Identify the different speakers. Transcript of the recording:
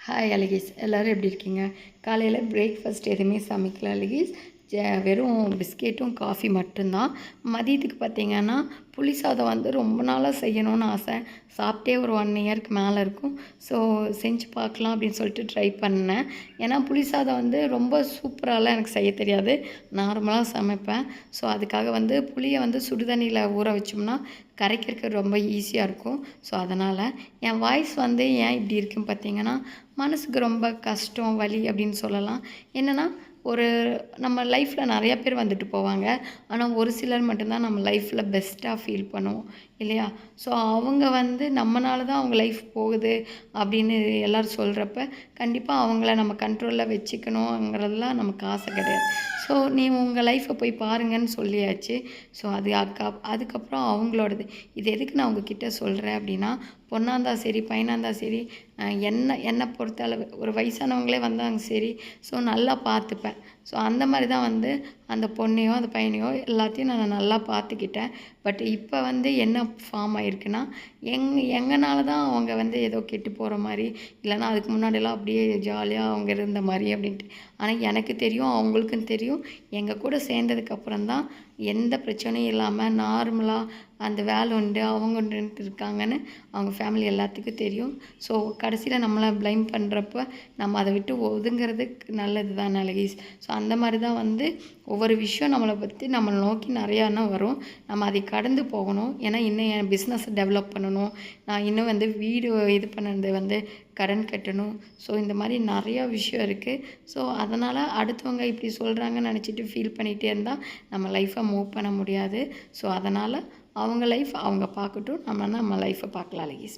Speaker 1: Hi அழகீஸ் எல்லோரும் எப்படி இருக்கீங்க? காலையில் பிரேக்ஃபாஸ்ட் எதுவுமே சமைக்கல அழகீஸ் ஜ வெறும் பிஸ்கெட்டும் காஃபி மட்டும்தான். மதியத்துக்கு பார்த்தீங்கன்னா புளி சாதம் வந்து ரொம்ப நாளாக செய்யணும்னு ஆசை. சாப்பிட்டே ஒரு ஒன் இயருக்கு மேலே இருக்கும். ஸோ செஞ்சு பார்க்கலாம் அப்படின்னு சொல்லிட்டு ட்ரை பண்ணேன். ஏன்னா புளி சாதம் வந்து ரொம்ப சூப்பராகலாம் எனக்கு செய்ய தெரியாது. நார்மலாக சமைப்பேன். ஸோ அதுக்காக வந்து புளியை வந்து சுடுதண்ணியில் ஊற வச்சோம்னா கரைக்கிறதுக்கு ரொம்ப ஈஸியாக இருக்கும். ஸோ அதனால் என் வாய்ஸ் வந்து ஏன் இப்படி இருக்குன்னு பார்த்தீங்கன்னா மனசுக்கு ரொம்ப கஷ்டம் வலி அப்படின்னு சொல்லலாம். என்னென்னா ஒரு நம்ம லைஃப்பில் நிறையா பேர் வந்துட்டு போவாங்க. ஆனால் ஒரு சிலர் மட்டும்தான் நம்ம லைஃப்பில் பெஸ்ட்டாக ஃபீல் பண்ணுவோம். இல்லையா? ஸோ அவங்க வந்து நம்மனால தான் அவங்க லைஃப் போகுது அப்படின்னு எல்லோரும் சொல்கிறப்ப கண்டிப்பாக அவங்கள நம்ம கண்ட்ரோலில் வச்சுக்கணுங்கிறதுலாம் நமக்கு ஆசை கிடையாது. ஸோ நீ உங்கள் லைஃப்பை போய் பாருங்கன்னு சொல்லியாச்சு. ஸோ அது அக்கா அதுக்கப்புறம் அவங்களோடது. இது எதுக்கு நான் உங்ககிட்ட சொல்கிறேன் அப்படின்னா பொண்ணாக இருந்தால் சரி பையனாக இருந்தால் சரி என்ன என்னை பொறுத்தளவு ஒரு வயசானவங்களே வந்தாங்க சரி ஸோ நல்லா பார்த்துப்பேன். ஸோ அந்த மாதிரி தான் வந்து அந்த பொண்ணையோ அந்த பையனையோ எல்லாத்தையும் நான் நல்லா பார்த்துக்கிட்டேன். பட் இப்போ வந்து என்ன ஃபார்ம் ஆகிருக்குன்னா எங் எங்கனால தான் அவங்க வந்து ஏதோ கெட்டு போகிற மாதிரி இல்லைனா அதுக்கு முன்னாடியெல்லாம் அப்படியே ஜாலியாக அவங்க இருந்த மாதிரி அப்படின்ட்டு. ஆனால் எனக்கு தெரியும் அவங்களுக்கும் தெரியும் எங்கள் கூட சேர்ந்ததுக்கப்புறம் தான் எந்த பிரச்சனையும் இல்லாமல் நார்மலாக அந்த வேலை உண்டு அவங்க உண்டு இருக்காங்கன்னு அவங்க ஃபேமிலி எல்லாத்துக்கும் தெரியும். ஸோ கடைசியில் நம்மளை ப்ளைம் பண்ணுறப்ப நம்ம அதை விட்டு ஒதுங்கிறதுக்கு நல்லது தான் அழகீஸ் ஸோ அந்த மாதிரி தான் வந்து ஒவ்வொரு விஷயம் நம்மளை பற்றி நம்மளை நோக்கி நிறையானா வரும். நம்ம அதை கடந்து போகணும். ஏன்னா இன்னும் என் பிஸ்னஸை டெவலப் பண்ணணும். நான் இன்னும் வந்து வீடு இது பண்ணது வந்து கடன் கட்டணும். ஸோ இந்த மாதிரி நிறையா விஷயம் இருக்குது ஸோ அதனால் அடுத்தவங்க இப்படி சொல்கிறாங்கன்னு நினச்சிட்டு ஃபீல் பண்ணிகிட்டே இருந்தால் நம்ம லைஃப்பை மூவ் பண்ண முடியாது. ஸோ அதனால் அவங்க லைஃப் அவங்க பார்க்கட்டும் நம்ம நம்ம லைஃப்பை பார்க்கலாம் அழகிஸ்